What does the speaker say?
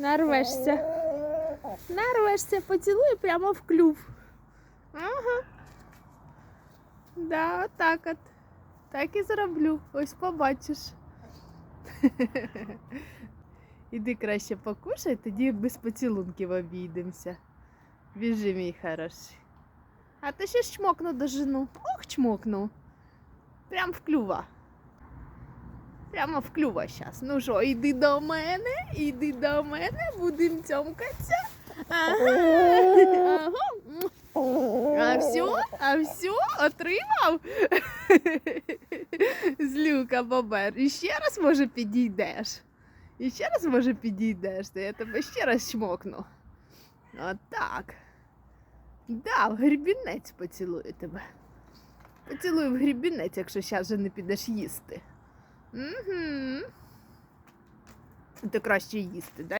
Нарвешся. Нарвешся, поцілуй прямо в клюв. Ага. Да, отак от. Так і зроблю. Ось побачиш. Іди краще покушай, тоді без поцілунків обійдемося. Біжи, мій хороший. А ти ще чмокну до жену. Ох, чмокну. Прям в клюва. Прямо в клюва щас. Ну що, іди до мене, іди до мене, будем цьомкатися. А все? А все? Отримав? Злюка бобер. І ще раз може підійдеш. І ще раз може підійдеш, то я тебе ще раз чмокну. Отак. Да, в грібінець поцілую тебе. Поцілую в грібінець, якщо зараз вже не підеш їсти. Угу. Ти краще їсти, да?